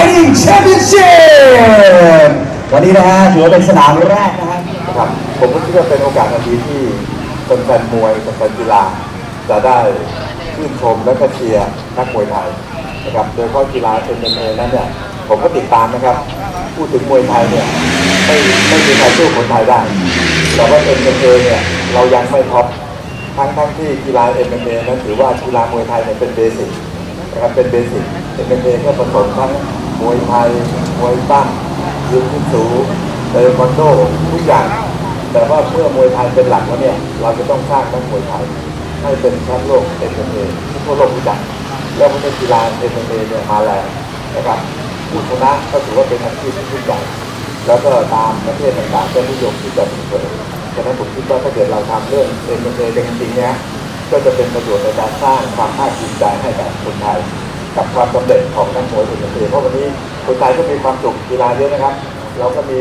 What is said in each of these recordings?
Fighting Championship วันนี้นะฮะถือว่าเป็นสนามแรกนะฮะครับผมก็คิดว่าเป็นโอกาสอันดีที่คนแฟนมวยคนแฟนกีฬาจะได้ชื่นชมและก็เชียร์นักมวยไทยนะครับโดยเฉพาะกีฬา MMA นั้นเนี่ยผมก็ติดตามนะครับพูดถึงมวยไทยเนี่ยไม่ไม่มีใครสู้คนไทยได้แต่ว่า MMA เนี่ยเรายังไม่ท็อปทั้งทั้งที่กีฬา MMA นั้นถือว่ากีฬามวยไทยเนี่ยเป็นเบสิกนะครับเป็นเบสิก MMA ก็ผสมทั้ง มวยไทยมวยปั้มยิมยิสูเทควันโดทุกอย่าง แต่ว่าเมื่อมวยไทยเป็นหลักแล้วเนี่ย เราจะต้องสร้างนักมวยไทยให้เป็นแชมป์โลก MMA ที่ทั่วโลกรู้จักแล้วมันเป็นกีฬา MMA เนี่ยมาแรงนะครับผู้ชนะก็ถือว่าเป็นอาชีพที่ยิ่งใหญ่แล้วก็ตามประเทศต่างๆก็นิยมที่จะส่งเสริมฉะนั้นผมคิดว่าถ้าเกิดเราทำเรื่อง MMA เป็นจริงๆเนี่ยก็จะเป็นประโยชน์ในการสร้างความภาคภูมิใจให้กับคนไทย กับความสำเร็จของนักมวย MMA เพราะวันนี้คนไทยก็มีความสุขกีฬาเยอะนะครับ เราก็มี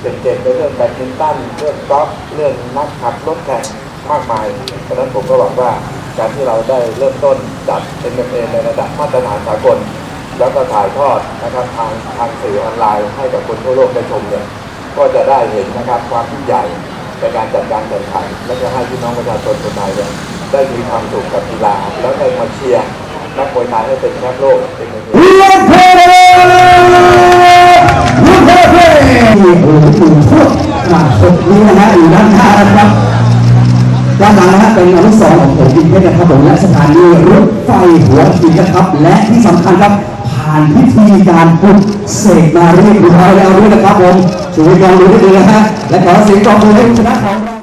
เก่งๆในเรื่องแบดมินตันเรื่องกอล์ฟเรื่องนักขับรถแข่งมากมายฉะนั้นผมก็หวังว่าการที่เราได้เริ่มต้นจัด MMA ในระดับมาตรฐานสากล แล้วก็ถ่ายทอดนะครับทางทางสื่อออนไลน์ให้กับคนทั่วโลกได้ชมเนี่ยก็จะได้เห็นนะครับความยิ่งใหญ่ในการจัดการแข่งขันและจะให้พี่น้องประชาชนคนไทยเนี่ยได้มีความสุขกับกีฬาแล้วได้มาเชียร์ นักมวยไทยให้เป็นแชมป์โลกเป็น Rock Rock ที่โอ้โหถึงพวกหน้าศพนี้นะฮะอยู่ด้านข้างนะครับด้านหลังนะฮะเป็นอนุสรณ์ของผมอีกเพชรนะครับผมและสถานีรถไฟหัวหินนะครับ และที่สำคัญครับผ่านพิธีการปลุกเสกมาเรียบร้อยแล้วด้วยนะครับผมช่วยกันดูด้วยนะฮะและขอเสียงปรบมือให้ผู้ชนะของ